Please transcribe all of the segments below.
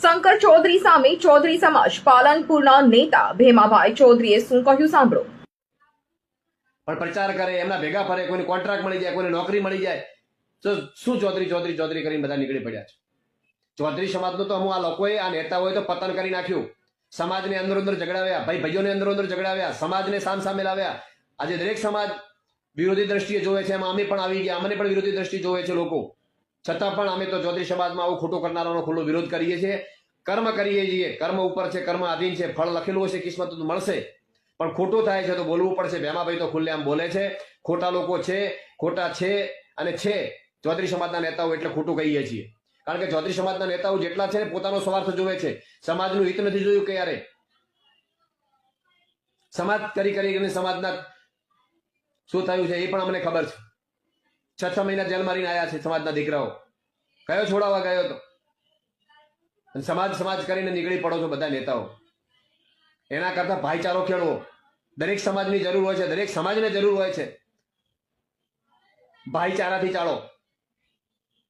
શંકર ચૌધરી સામે ચૌધરી સમાજ પાલનપુરના નેતા ભેમાભાઈ ચૌધરીએ શું કહ્યું સાંભળો. પણ પ્રચાર કરે, એમના ભેગા ફરે, કોઈને કોન્ટ્રાક્ટ મળી જાય, કોઈને નોકરી મળી જાય. તો શું ચૌધરી ચૌધરી ચૌધરી કરીને બધા નીકળી પડ્યા છે? ચૌધરી સમાજનું તો હું આ લોકોએ, આ નેતાઓએ તો પતન કરી નાખ્યું. સમાજને અંદર અંદર ઝઘડાવ્યા ભાઈ ભાઈઓને અંદર અંદર ઝઘડાવ્યા સમાજને સામ સામે લાવ્યા. આજે દરેક સમાજ વિરોધી દ્રષ્ટિએ જોવે છે, એમાં અમે પણ આવી ગયા, અમને પણ વિરોધી દ્રષ્ટિ જોવે છે લોકો. છતાં પણ અમે તો ચૌધરી સમાજમાં આવું ખોટું કરનારાનો ખુલ્લો વિરોધ કરીએ છીએ. કર્મ કરીએ છીએ. કર્મ ઉપર છે, કર્મ આધીન છે, ફળ લખેલું હશે, કિસ્મત મળશે. પણ ખોટું થાય છે તો બોલવું પડશે. ભેમાભાઈ તો ખુલ્લે આમ બોલે છે. ખોટા લોકો છે, ખોટા છે અને છે. ચૌધરી સમાજના નેતાઓ એટલે ખોટું કહીએ છીએ. કારણ કે ચૌધરી સમાજના નેતાઓ જેટલા છે પોતાનો સ્વાર્થ જોવે છે. સમાજનું હિત નથી જોયું ક્યારે સમાજ કરી કરીને સમાજના શું થયું છે એ પણ અમને ખબર છે. છ છ મહિના જેલ મારીને આવ્યા છે સમાજના દીકરાઓ. કયો છોડાવવા ગયો હતો? સમાજ સમાજ કરીને નીકળી પડો છો બધા નેતાઓ. એના કરતા ભાઈચારો ખેડવો. દરેક સમાજની જરૂર હોય છે. દરેક સમાજને જરૂર હોય છે. ભાઈચારાથી ચાલો.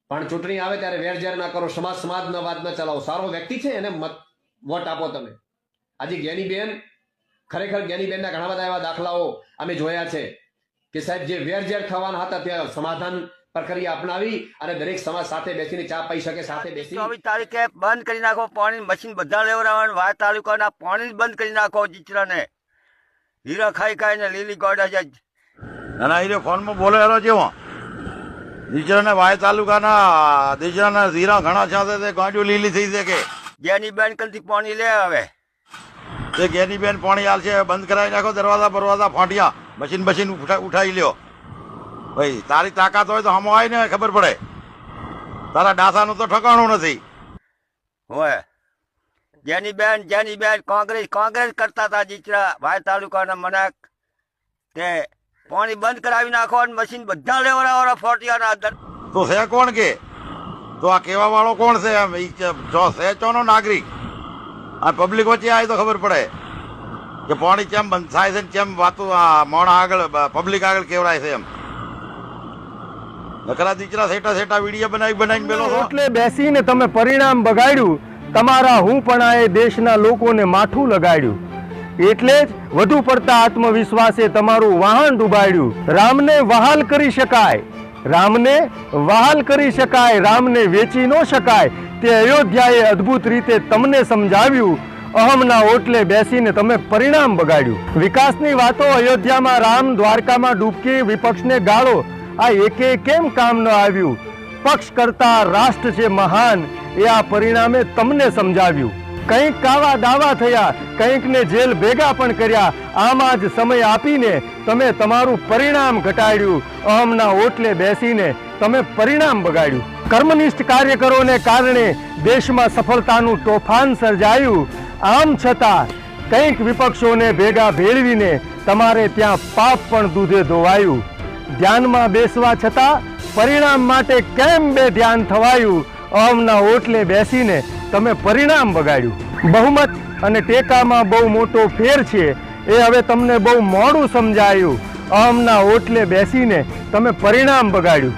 પણ ચૂંટણી આવે ત્યારે વેરઝેર ના કરો. સમાજ સમાજના વાત ના ચલાવો. સારો વ્યક્તિ છે એને મત, વોટ આપો તમે. આજે જ્ઞાનીબેન, ખરેખર જ્ઞાનીબેનના ઘણા બધા એવા દાખલાઓ અમે જોયા છે કે સાહેબ, જે વેરઝેર થવાના હતા, ત્યાં સમાધાન પ્રક્રિયા અપનાવી અને દરેક સમાજ સાથે બેસીને ચા પી શકે સાથે બેસી. ચોવીસ તારીખે બંધ કરી નાખો પાણી મશીન બધા લેવડાવવાનું વાર તાલુકાના પાણી બંધ કરી નાખો ચિત્રને હીરા ખાઈ ખાઈને લીલી ગોડા છે અને હીરો ફોનમાં બોલે એનો જેવો. દીજરાના વાય તાલુકાના દીજરાના ઝીરા ઘણા છે તે ગાંડીઓ લીલી થઈ શકે. જેની બેન કલથી પાણી લે આવે. તે ગેની બેન પાણી હાલ છે બંધ કરાવી નાખો દરવાજા બરવાજા ફાંટિયા. મશીન મશીન ઉઠા ઉઠાવી લ્યો. ભાઈ તારી તાકાત હોય તો હમો આવી ને ખબર પડે. તારા ડાસાનું તો ઠકાણું નથી. હોય. જેની બેન જેની બેન કોંગ્રેસ કોંગ્રેસ કરતા હતા જીચરા ભાઈ તાલુકાના મનાક. તે પાણી બંધ કરાવી નાખો અને મશીન બધા લેવડાવવાના ફોટિયાના અંદર. તો છે કોણ કે? તો આ કેવા વાળો કોણ છે એમ? કે જો છે ચોનો નાગરિક. આ પબ્લિક વચ્ચે આવી તો ખબર પડે કે પાણી કેમ બંધ થાય છે કેમ વાતો આ મોણા આગળ પબ્લિક આગળ કેવડાય છે એમ. નકરા દીકરા સેટા સેટા વીડિયો બનાવી બનાવીને બેલો છો? એટલે બેસીને તમે પરિણામ બગાડ્યું. તમારા હું પણ હુંપણાએ દેશના લોકોને માઠું લગાડ્યું. એટલે જ વધુ પડતા આત્મવિશ્વાસે તમારું વાહન ડૂબાડ્યું. રામને વહાલ કરી શકાય. રામને વહાલ કરી શકાય રામને વેચી ન શકાય. તે અયોધ્યાએ અદ્ભુત રીતે તમને સમજાવ્યું. અહમના ઓટલે બેસીને તમે પરિણામ બગાડ્યું. વિકાસની વાતો અયોધ્યામાં રામ દ્વારકામાં ડૂબકી વિપક્ષને ગાળો. આ એકે કેમ કામ ન આવ્યું? પક્ષ કરતા રાષ્ટ્ર છે મહાન, એ આ પરિણામે તમને સમજાવ્યું. કંઈક કાવા દાવા થયા, કંઈકને જેલ ભેગા પણ કર્યા. આમાં જ સમય આપીને તમે તમારું પરિણામ ઘટાડ્યું. અહમના ઓટલે બેસીને તમે પરિણામ બગાડ્યું. કર્મનિષ્ઠ કાર્યકરોને કારણે દેશમાં સફળતાનું તોફાન સર્જાયું. આમ છતાં કંઈક વિપક્ષોને ભેગા ભેળવીને તમારે ત્યાં પાપ પણ દૂધે ધોવાયું. ધ્યાનમાં બેસવા છતાં પરિણામ માટે કેમ બે ધ્યાન થવાયું? અહમના ઓટલે બેસીને તમે પરિણામ બગાડ્યું બહુમત અને ટેકામાં બહુ મોટો ફેર છે. એ હવે તમને બહુ મોડું સમજાયું. અહમના ઓટલે બેસીને તમે પરિણામ બગાડ્યું